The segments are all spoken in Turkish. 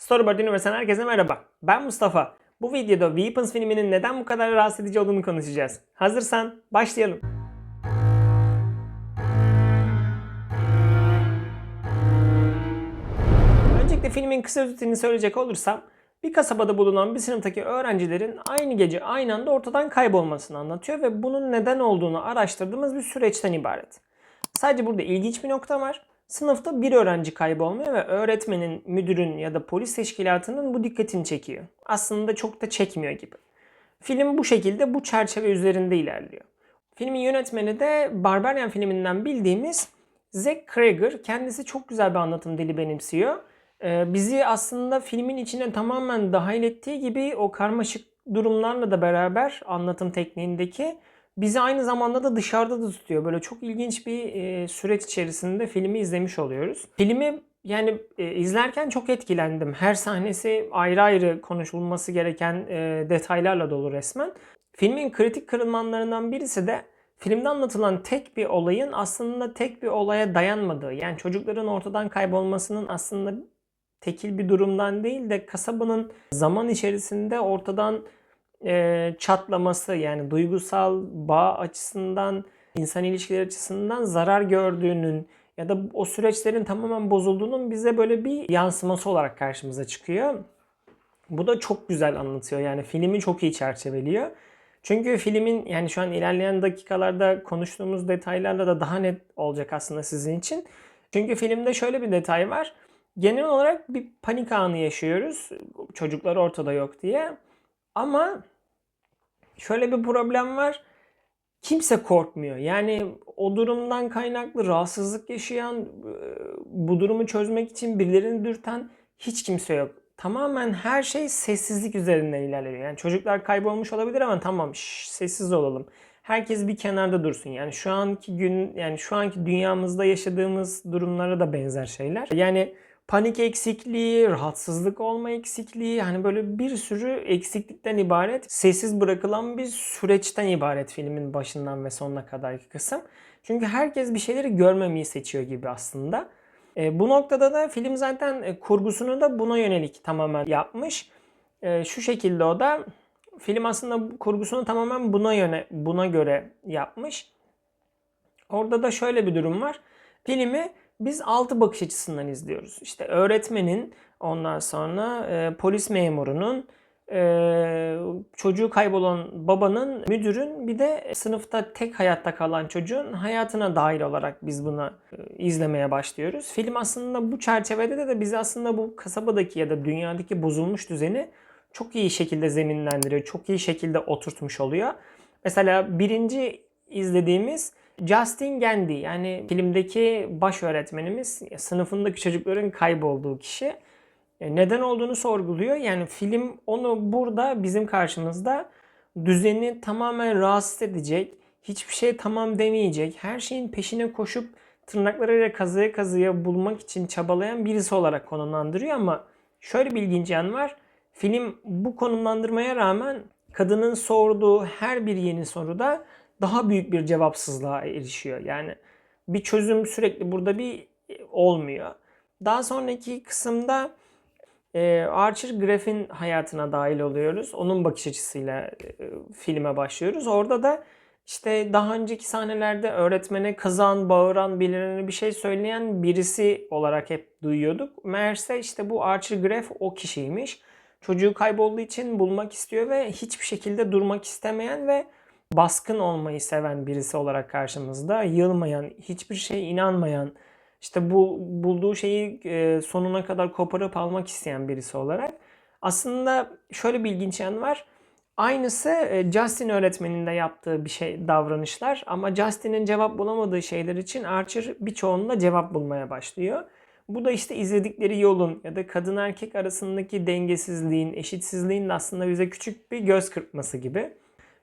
Storyboard Universe'den herkese merhaba. Ben Mustafa. Bu videoda Weapons filminin neden bu kadar rahatsız edici olduğunu konuşacağız. Hazırsan başlayalım. Öncelikle filmin kısa özetini söyleyecek olursam bir kasabada bulunan bir sınıftaki öğrencilerin aynı gece aynı anda ortadan kaybolmasını anlatıyor ve bunun neden olduğunu araştırdığımız bir süreçten ibaret. Sadece burada ilginç bir nokta var. Sınıfta bir öğrenci kaybolmuyor ve öğretmenin, müdürün ya da polis teşkilatının bu dikkatini çekiyor. Aslında çok da çekmiyor gibi. Film bu şekilde bu çerçeve üzerinde ilerliyor. Filmin yönetmeni de Barbarian filminden bildiğimiz Zack Cregger. Kendisi çok güzel bir anlatım dili benimsiyor. Ee, bizi aslında filmin içine tamamen dahil ettiği gibi o karmaşık durumlarla da beraber anlatım tekniğindeki bizi aynı zamanda da dışarıda da tutuyor. Böyle çok ilginç bir e, süreç içerisinde filmi izlemiş oluyoruz. Filmi yani e, izlerken çok etkilendim. Her sahnesi ayrı ayrı konuşulması gereken e, detaylarla dolu resmen. Filmin kritik kırılmanlarından birisi de filmde anlatılan tek bir olayın aslında tek bir olaya dayanmadığı. Yani çocukların ortadan kaybolmasının aslında tekil bir durumdan değil de kasabanın zaman içerisinde ortadan e, çatlaması yani duygusal bağ açısından, insan ilişkileri açısından zarar gördüğünün ya da o süreçlerin tamamen bozulduğunun bize böyle bir yansıması olarak karşımıza çıkıyor. Bu da çok güzel anlatıyor. Yani filmi çok iyi çerçeveliyor. Çünkü filmin yani şu an ilerleyen dakikalarda konuştuğumuz detaylarla da daha net olacak aslında sizin için. Çünkü filmde şöyle bir detay var. Genel olarak bir panik anı yaşıyoruz. Çocuklar ortada yok diye. Ama şöyle bir problem var. Kimse korkmuyor. Yani o durumdan kaynaklı rahatsızlık yaşayan, bu durumu çözmek için birilerini dürten hiç kimse yok. Tamamen her şey sessizlik üzerinden ilerliyor. Yani çocuklar kaybolmuş olabilir ama tamam şş, sessiz olalım. Herkes bir kenarda dursun. Yani şu anki gün yani şu anki dünyamızda yaşadığımız durumlara da benzer şeyler. Yani panik eksikliği, rahatsızlık olma eksikliği hani böyle bir sürü eksiklikten ibaret sessiz bırakılan bir süreçten ibaret filmin başından ve sonuna kadarki kısım. Çünkü herkes bir şeyleri görmemeyi seçiyor gibi aslında. E, bu noktada da film zaten e, kurgusunu da buna yönelik tamamen yapmış. E, şu şekilde o da film aslında kurgusunu tamamen buna yöne buna göre yapmış. Orada da şöyle bir durum var. Filmi biz altı bakış açısından izliyoruz. İşte öğretmenin, ondan sonra e, polis memurunun, e, çocuğu kaybolan babanın, müdürün bir de sınıfta tek hayatta kalan çocuğun hayatına dahil olarak biz bunu e, izlemeye başlıyoruz. Film aslında bu çerçevede de, de bizi aslında bu kasabadaki ya da dünyadaki bozulmuş düzeni çok iyi şekilde zeminlendiriyor. Çok iyi şekilde oturtmuş oluyor. Mesela birinci izlediğimiz Justin Gandy yani filmdeki baş öğretmenimiz sınıfındaki çocukların kaybolduğu kişi e, neden olduğunu sorguluyor. Yani film onu burada bizim karşımızda düzeni tamamen rahatsız edecek, hiçbir şey tamam demeyecek, her şeyin peşine koşup tırnaklarıyla kazıya kazıya bulmak için çabalayan birisi olarak konumlandırıyor ama şöyle bir ilginç yan var. Film bu konumlandırmaya rağmen kadının sorduğu her bir yeni soruda daha büyük bir cevapsızlığa erişiyor. Yani bir çözüm sürekli burada bir olmuyor. Daha sonraki kısımda e, Archer Graff'in hayatına dahil oluyoruz. Onun bakış açısıyla e, filme başlıyoruz. Orada da işte daha önceki sahnelerde öğretmene kızan, bağıran, birilerine bir şey söyleyen birisi olarak hep duyuyorduk. Meğerse işte bu Archer Graff o kişiymiş. Çocuğu kaybolduğu için bulmak istiyor ve hiçbir şekilde durmak istemeyen ve baskın olmayı seven birisi olarak karşımızda. Yılmayan, hiçbir şeye inanmayan, işte bu bulduğu şeyi e, sonuna kadar koparıp almak isteyen birisi olarak. Aslında şöyle bir ilginç yan var. Aynısı e, Justin öğretmenin de yaptığı bir şey davranışlar ama Justin'in cevap bulamadığı şeyler için Archer birçoğunda cevap bulmaya başlıyor. Bu da işte izledikleri yolun ya da kadın erkek arasındaki dengesizliğin, eşitsizliğin aslında bize küçük bir göz kırpması gibi.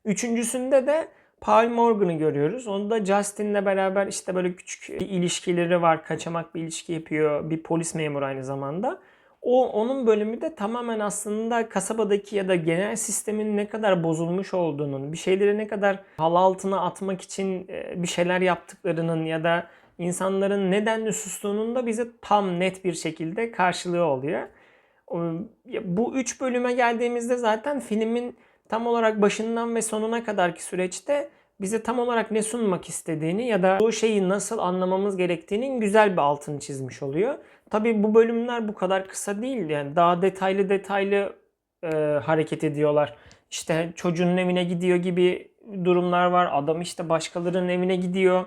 Üçüncüsünde de Paul Morgan'ı görüyoruz. Onu da Justin'le beraber işte böyle küçük ilişkileri var. Kaçamak bir ilişki yapıyor. Bir polis memuru aynı zamanda. O onun bölümü de tamamen aslında kasabadaki ya da genel sistemin ne kadar bozulmuş olduğunun, bir şeyleri ne kadar hal altına atmak için e, bir şeyler yaptıklarının ya da insanların nedenli sustuğunun da bize tam net bir şekilde karşılığı oluyor. Bu üç bölüme geldiğimizde zaten filmin tam olarak başından ve sonuna kadarki süreçte bize tam olarak ne sunmak istediğini ya da o şeyi nasıl anlamamız gerektiğinin güzel bir altını çizmiş oluyor. Tabii bu bölümler bu kadar kısa değil yani daha detaylı detaylı e, hareket ediyorlar. İşte çocuğun evine gidiyor gibi durumlar var. Adam işte başkalarının evine gidiyor.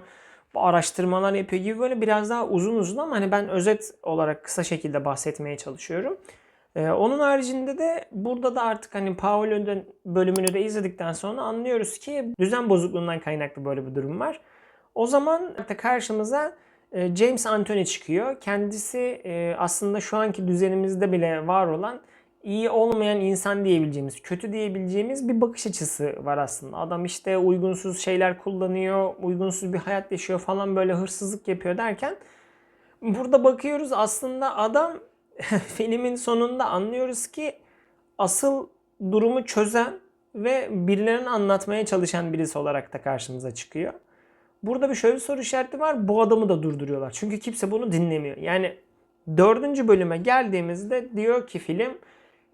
Bu araştırmalar yapıyor gibi böyle biraz daha uzun uzun ama hani ben özet olarak kısa şekilde bahsetmeye çalışıyorum. Ee, onun haricinde de burada da artık hani Paolo'nun bölümünü de izledikten sonra anlıyoruz ki düzen bozukluğundan kaynaklı böyle bir durum var. O zaman da karşımıza e, James Anthony çıkıyor. Kendisi e, aslında şu anki düzenimizde bile var olan iyi olmayan insan diyebileceğimiz, kötü diyebileceğimiz bir bakış açısı var aslında. Adam işte uygunsuz şeyler kullanıyor, uygunsuz bir hayat yaşıyor falan böyle hırsızlık yapıyor derken burada bakıyoruz aslında adam filmin sonunda anlıyoruz ki asıl durumu çözen ve birilerine anlatmaya çalışan birisi olarak da karşımıza çıkıyor. Burada bir şöyle bir soru işareti var. Bu adamı da durduruyorlar. Çünkü kimse bunu dinlemiyor. Yani dördüncü bölüme geldiğimizde diyor ki film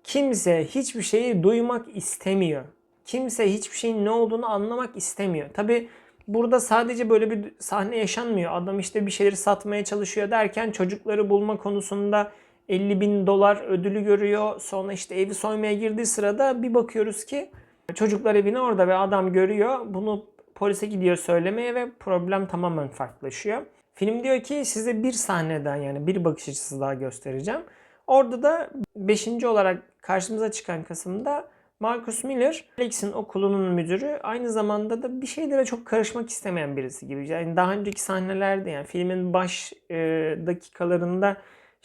kimse hiçbir şeyi duymak istemiyor. Kimse hiçbir şeyin ne olduğunu anlamak istemiyor. Tabi burada sadece böyle bir sahne yaşanmıyor. Adam işte bir şeyleri satmaya çalışıyor derken çocukları bulma konusunda 50 bin dolar ödülü görüyor. Sonra işte evi soymaya girdiği sırada bir bakıyoruz ki çocuklar evine orada ve adam görüyor. Bunu polise gidiyor söylemeye ve problem tamamen farklılaşıyor. Film diyor ki size bir sahneden yani bir bakış açısı daha göstereceğim. Orada da 5. olarak karşımıza çıkan kısımda Marcus Miller, Alex'in okulunun müdürü aynı zamanda da bir şeylere çok karışmak istemeyen birisi gibi. Yani daha önceki sahnelerde yani filmin baş e, dakikalarında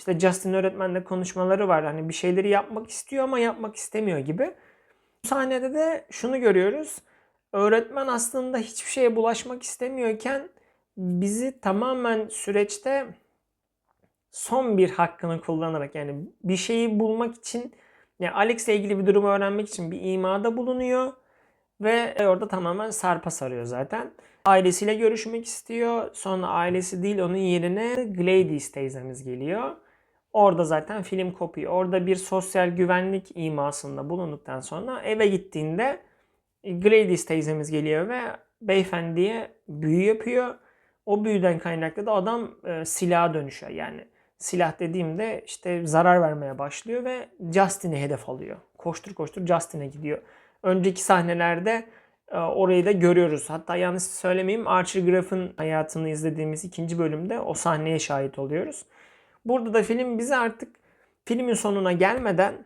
işte Justin öğretmenle konuşmaları var. Hani bir şeyleri yapmak istiyor ama yapmak istemiyor gibi. Bu sahnede de şunu görüyoruz. Öğretmen aslında hiçbir şeye bulaşmak istemiyorken bizi tamamen süreçte son bir hakkını kullanarak yani bir şeyi bulmak için yani Alex'le ilgili bir durumu öğrenmek için bir imada bulunuyor ve orada tamamen sarpa sarıyor zaten. Ailesiyle görüşmek istiyor. Sonra ailesi değil onun yerine Gladys teyzemiz geliyor. Orada zaten film kopuyor. Orada bir sosyal güvenlik imasında bulunduktan sonra eve gittiğinde Gladys teyzemiz geliyor ve beyefendiye büyü yapıyor. O büyüden kaynaklı da adam e, silaha dönüşüyor. Yani silah dediğimde işte zarar vermeye başlıyor ve Justin'i hedef alıyor. Koştur koştur Justin'e gidiyor. Önceki sahnelerde e, orayı da görüyoruz. Hatta yanlış söylemeyeyim Archer Graff'ın hayatını izlediğimiz ikinci bölümde o sahneye şahit oluyoruz. Burada da film bize artık filmin sonuna gelmeden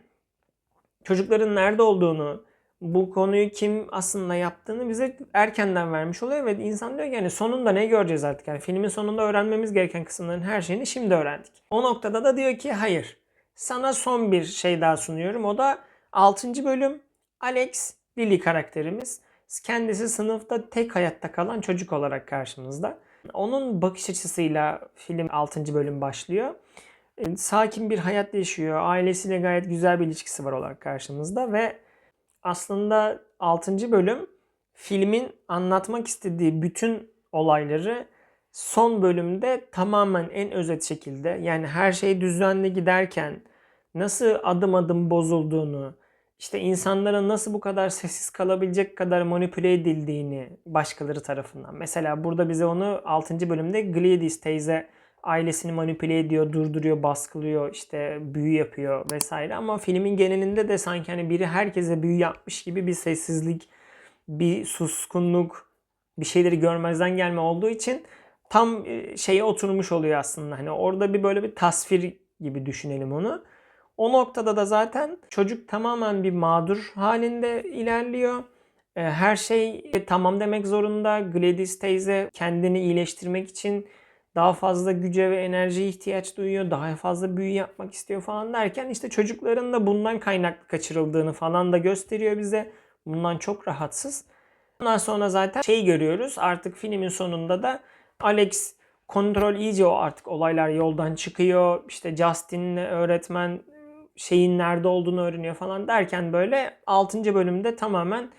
çocukların nerede olduğunu, bu konuyu kim aslında yaptığını bize erkenden vermiş oluyor ve insan diyor ki yani sonunda ne göreceğiz artık? Yani filmin sonunda öğrenmemiz gereken kısımların her şeyini şimdi öğrendik. O noktada da diyor ki hayır. Sana son bir şey daha sunuyorum. O da 6. bölüm Alex Lily karakterimiz. Kendisi sınıfta tek hayatta kalan çocuk olarak karşımızda. Onun bakış açısıyla film 6. bölüm başlıyor. Sakin bir hayat yaşıyor. Ailesiyle gayet güzel bir ilişkisi var olarak karşımızda ve aslında 6. bölüm filmin anlatmak istediği bütün olayları son bölümde tamamen en özet şekilde yani her şey düzenli giderken nasıl adım adım bozulduğunu, işte insanların nasıl bu kadar sessiz kalabilecek kadar manipüle edildiğini başkaları tarafından. Mesela burada bize onu 6. bölümde Gladys teyze ailesini manipüle ediyor, durduruyor, baskılıyor, işte büyü yapıyor vesaire. Ama filmin genelinde de sanki hani biri herkese büyü yapmış gibi bir sessizlik, bir suskunluk, bir şeyleri görmezden gelme olduğu için tam e, şeye oturmuş oluyor aslında. Hani orada bir böyle bir tasvir gibi düşünelim onu. O noktada da zaten çocuk tamamen bir mağdur halinde ilerliyor. E, Her şey tamam demek zorunda. Gladys teyze kendini iyileştirmek için daha fazla güce ve enerjiye ihtiyaç duyuyor. Daha fazla büyü yapmak istiyor falan derken işte çocukların da bundan kaynaklı kaçırıldığını falan da gösteriyor bize. Bundan çok rahatsız. Ondan sonra zaten şey görüyoruz. Artık filmin sonunda da Alex kontrol iyice o artık olaylar yoldan çıkıyor. İşte Justin'le öğretmen şeyin nerede olduğunu öğreniyor falan derken böyle 6. bölümde tamamen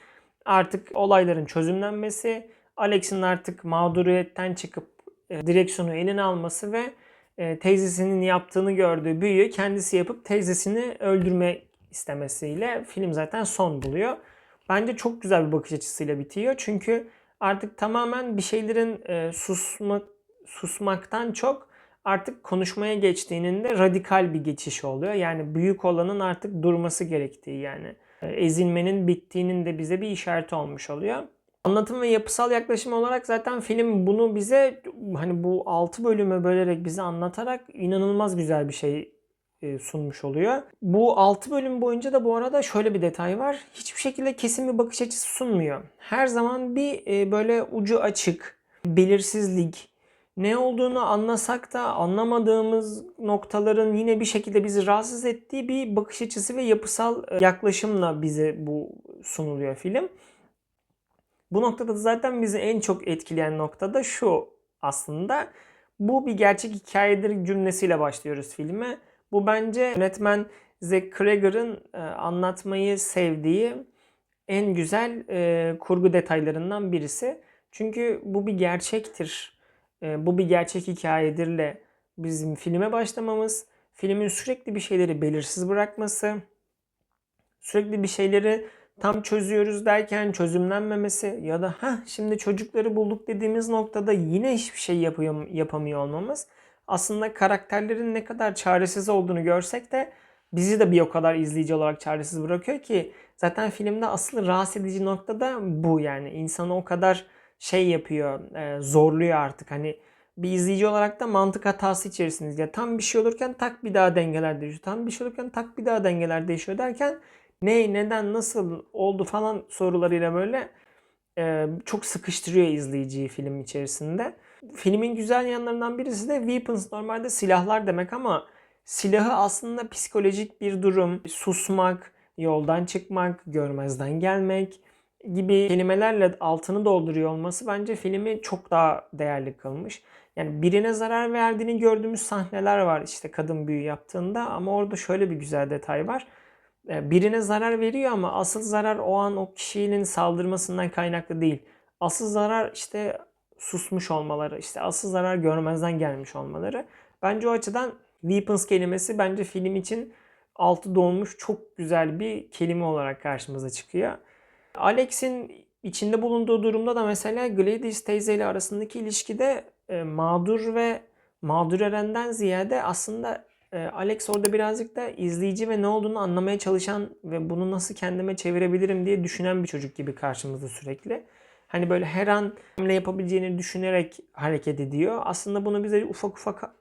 artık olayların çözümlenmesi, Alex'in artık mağduriyetten çıkıp e, direksiyonu eline alması ve e, teyzesinin yaptığını gördüğü büyüyü kendisi yapıp teyzesini öldürme istemesiyle film zaten son buluyor. Bence çok güzel bir bakış açısıyla bitiyor. Çünkü artık tamamen bir şeylerin e, susmak susmaktan çok artık konuşmaya geçtiğinin de radikal bir geçiş oluyor. Yani büyük olanın artık durması gerektiği yani e, ezilmenin bittiğinin de bize bir işareti olmuş oluyor. Anlatım ve yapısal yaklaşım olarak zaten film bunu bize hani bu 6 bölüme bölerek bize anlatarak inanılmaz güzel bir şey e, sunmuş oluyor. Bu 6 bölüm boyunca da bu arada şöyle bir detay var. Hiçbir şekilde kesin bir bakış açısı sunmuyor. Her zaman bir e, böyle ucu açık, belirsizlik, ne olduğunu anlasak da anlamadığımız noktaların yine bir şekilde bizi rahatsız ettiği bir bakış açısı ve yapısal e, yaklaşımla bize bu sunuluyor film. Bu noktada da zaten bizi en çok etkileyen nokta da şu aslında. Bu bir gerçek hikayedir cümlesiyle başlıyoruz filme. Bu bence yönetmen Zack Cregger'ın e, anlatmayı sevdiği en güzel e, kurgu detaylarından birisi. Çünkü bu bir gerçektir. E, bu bir gerçek hikayedirle bizim filme başlamamız, filmin sürekli bir şeyleri belirsiz bırakması, sürekli bir şeyleri tam çözüyoruz derken çözümlenmemesi ya da ha şimdi çocukları bulduk dediğimiz noktada yine hiçbir şey yapıyor, yapamıyor olmamız aslında karakterlerin ne kadar çaresiz olduğunu görsek de bizi de bir o kadar izleyici olarak çaresiz bırakıyor ki zaten filmde asıl rahatsız edici nokta da bu yani insanı o kadar şey yapıyor e, zorluyor artık hani bir izleyici olarak da mantık hatası içerisindeyiz. Ya tam bir şey olurken tak bir daha dengeler değişiyor. Tam bir şey olurken tak bir daha dengeler değişiyor derken ne, neden, nasıl oldu falan sorularıyla böyle e, çok sıkıştırıyor izleyiciyi film içerisinde. Filmin güzel yanlarından birisi de weapons normalde silahlar demek ama silahı aslında psikolojik bir durum. Susmak, yoldan çıkmak, görmezden gelmek gibi kelimelerle altını dolduruyor olması bence filmi çok daha değerli kılmış. Yani birine zarar verdiğini gördüğümüz sahneler var işte kadın büyü yaptığında ama orada şöyle bir güzel detay var. E, birine zarar veriyor ama asıl zarar o an o kişinin saldırmasından kaynaklı değil. Asıl zarar işte susmuş olmaları, işte asıl zarar görmezden gelmiş olmaları. Bence o açıdan weapons kelimesi bence film için altı dolmuş çok güzel bir kelime olarak karşımıza çıkıyor. Alex'in içinde bulunduğu durumda da mesela Gladys teyze ile arasındaki ilişkide e, mağdur ve mağdur erenden ziyade aslında Alex orada birazcık da izleyici ve ne olduğunu anlamaya çalışan ve bunu nasıl kendime çevirebilirim diye düşünen bir çocuk gibi karşımızda sürekli. Hani böyle her an hamle yapabileceğini düşünerek hareket ediyor. Aslında bunu bize ufak ufak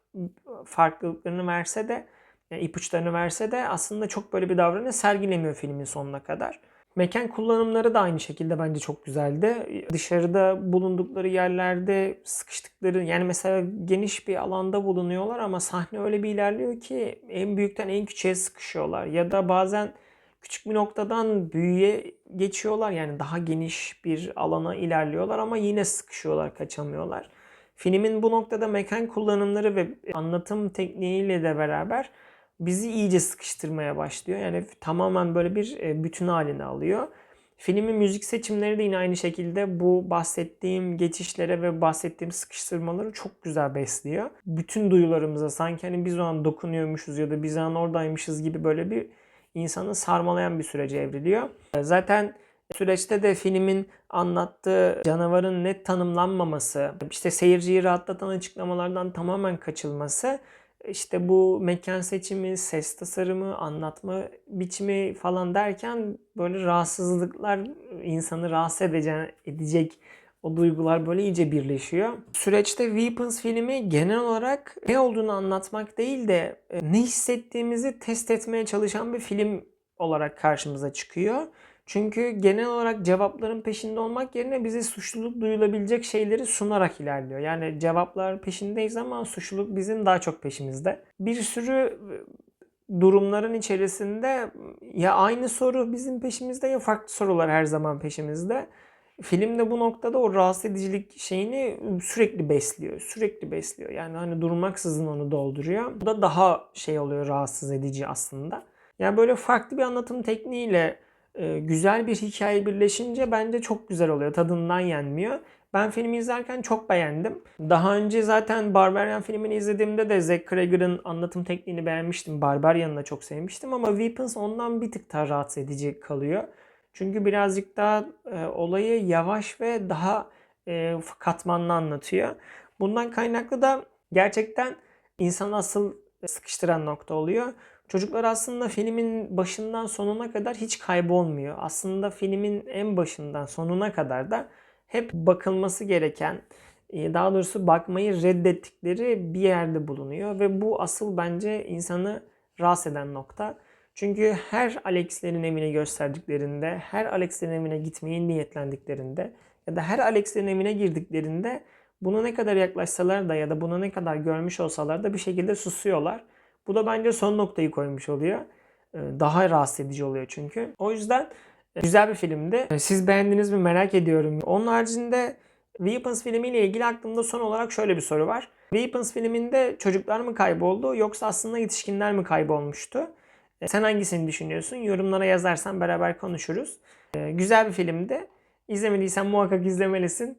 farklılıklarını verse de, yani ipuçlarını verse de aslında çok böyle bir davranış sergilemiyor filmin sonuna kadar. Mekan kullanımları da aynı şekilde bence çok güzeldi. Dışarıda bulundukları yerlerde sıkıştıkları yani mesela geniş bir alanda bulunuyorlar ama sahne öyle bir ilerliyor ki en büyükten en küçüğe sıkışıyorlar. Ya da bazen küçük bir noktadan büyüye geçiyorlar. Yani daha geniş bir alana ilerliyorlar ama yine sıkışıyorlar, kaçamıyorlar. Filmin bu noktada mekan kullanımları ve anlatım tekniğiyle de beraber bizi iyice sıkıştırmaya başlıyor. Yani tamamen böyle bir e, bütün halini alıyor. Filmin müzik seçimleri de yine aynı şekilde bu bahsettiğim geçişlere ve bahsettiğim sıkıştırmaları çok güzel besliyor. Bütün duyularımıza sanki hani biz o an dokunuyormuşuz ya da biz o an oradaymışız gibi böyle bir insanı sarmalayan bir sürece evriliyor. Zaten süreçte de filmin anlattığı canavarın net tanımlanmaması, işte seyirciyi rahatlatan açıklamalardan tamamen kaçılması işte bu mekan seçimi, ses tasarımı, anlatma biçimi falan derken böyle rahatsızlıklar insanı rahatsız edecek, edecek o duygular böyle iyice birleşiyor. Süreçte Weapons filmi genel olarak ne olduğunu anlatmak değil de e, ne hissettiğimizi test etmeye çalışan bir film olarak karşımıza çıkıyor. Çünkü genel olarak cevapların peşinde olmak yerine bize suçluluk duyulabilecek şeyleri sunarak ilerliyor. Yani cevaplar peşindeyiz ama suçluluk bizim daha çok peşimizde. Bir sürü e, durumların içerisinde ya aynı soru bizim peşimizde ya farklı sorular her zaman peşimizde. Film de bu noktada o rahatsız edicilik şeyini sürekli besliyor. Sürekli besliyor. Yani hani durmaksızın onu dolduruyor. Bu da daha şey oluyor rahatsız edici aslında. Yani böyle farklı bir anlatım tekniğiyle e, güzel bir hikaye birleşince bence çok güzel oluyor. Tadından yenmiyor. Ben filmi izlerken çok beğendim. Daha önce zaten Barbarian filmini izlediğimde de Zack Crager'ın anlatım tekniğini beğenmiştim. Barbarian'ı da çok sevmiştim ama Weapons ondan bir tık daha rahatsız edici kalıyor. Çünkü birazcık daha e, olayı yavaş ve daha e, katmanlı anlatıyor. Bundan kaynaklı da gerçekten insan asıl sıkıştıran nokta oluyor. Çocuklar aslında filmin başından sonuna kadar hiç kaybolmuyor. Aslında filmin en başından sonuna kadar da hep bakılması gereken, e, daha doğrusu bakmayı reddettikleri bir yerde bulunuyor ve bu asıl bence insanı rahatsız eden nokta. Çünkü her Alex'lerin evine gösterdiklerinde, her Alex'lerin evine gitmeye niyetlendiklerinde ya da her Alex'lerin evine girdiklerinde buna ne kadar yaklaşsalar da ya da bunu ne kadar görmüş olsalar da bir şekilde susuyorlar. Bu da bence son noktayı koymuş oluyor. Ee, Daha rahatsız edici oluyor çünkü. O yüzden e, güzel bir filmdi. E, Siz beğendiniz mi merak ediyorum. Onun haricinde Weapons filmiyle ilgili aklımda son olarak şöyle bir soru var. Weapons filminde çocuklar mı kayboldu yoksa aslında yetişkinler mi kaybolmuştu? E, Sen hangisini düşünüyorsun? Yorumlara yazarsan beraber konuşuruz. Güzel bir filmdi. İzlemediysen muhakkak izlemelisin.